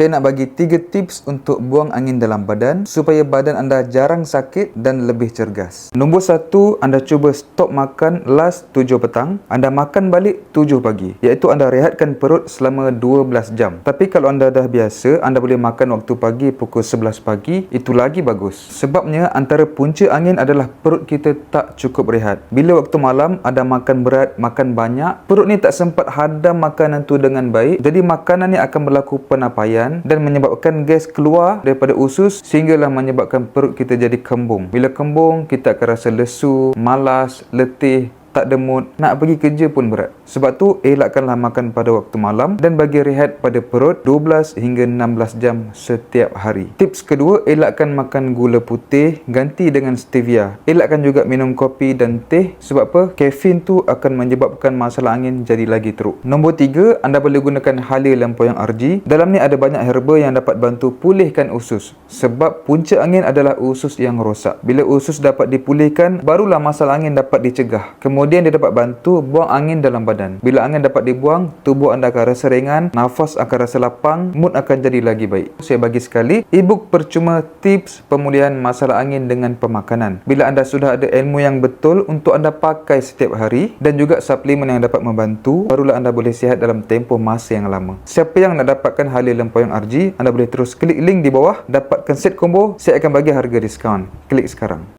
Saya nak bagi 3 tips untuk buang angin dalam badan supaya badan anda jarang sakit dan lebih cergas. Nombor 1, anda cuba stop makan last 7 petang. Anda makan balik 7 pagi. Iaitu anda rehatkan perut selama 12 jam. Tapi kalau anda dah biasa, anda boleh makan waktu pagi pukul 11 pagi. Itu lagi bagus. Sebabnya antara punca angin adalah perut kita tak cukup rehat. Bila waktu malam anda makan berat, makan banyak, perut ni tak sempat hadam makanan tu dengan baik. Jadi makanan ni akan berlaku penapaian dan menyebabkan gas keluar daripada usus sehinggalah menyebabkan perut kita jadi kembung. Bila kembung, kita akan rasa lesu, malas, letih, tak ada mood, nak pergi kerja pun berat. Sebab tu, elakkanlah makan pada waktu malam dan bagi rehat pada perut 12 hingga 16 jam setiap hari. Tips kedua, elakkan makan gula putih, ganti dengan stevia. Elakkan juga minum kopi dan teh sebab apa? Kafein tu akan menyebabkan masalah angin jadi lagi teruk. Nombor tiga, anda boleh gunakan halia lempoyang RG. Dalam ni ada banyak herba yang dapat bantu pulihkan usus. Sebab punca angin adalah usus yang rosak. Bila usus dapat dipulihkan, barulah masalah angin dapat dicegah. Kemudian Kemudian dia dapat bantu buang angin dalam badan. Bila angin dapat dibuang, tubuh anda akan rasa ringan, nafas akan rasa lapang, mood akan jadi lagi baik. Saya bagi sekali, ebook percuma tips pemulihan masalah angin dengan pemakanan. Bila anda sudah ada ilmu yang betul untuk anda pakai setiap hari dan juga suplemen yang dapat membantu, barulah anda boleh sihat dalam tempoh masa yang lama. Siapa yang nak dapatkan halia lempoyang RG, anda boleh terus klik link di bawah, dapatkan set combo, saya akan bagi harga diskaun. Klik sekarang.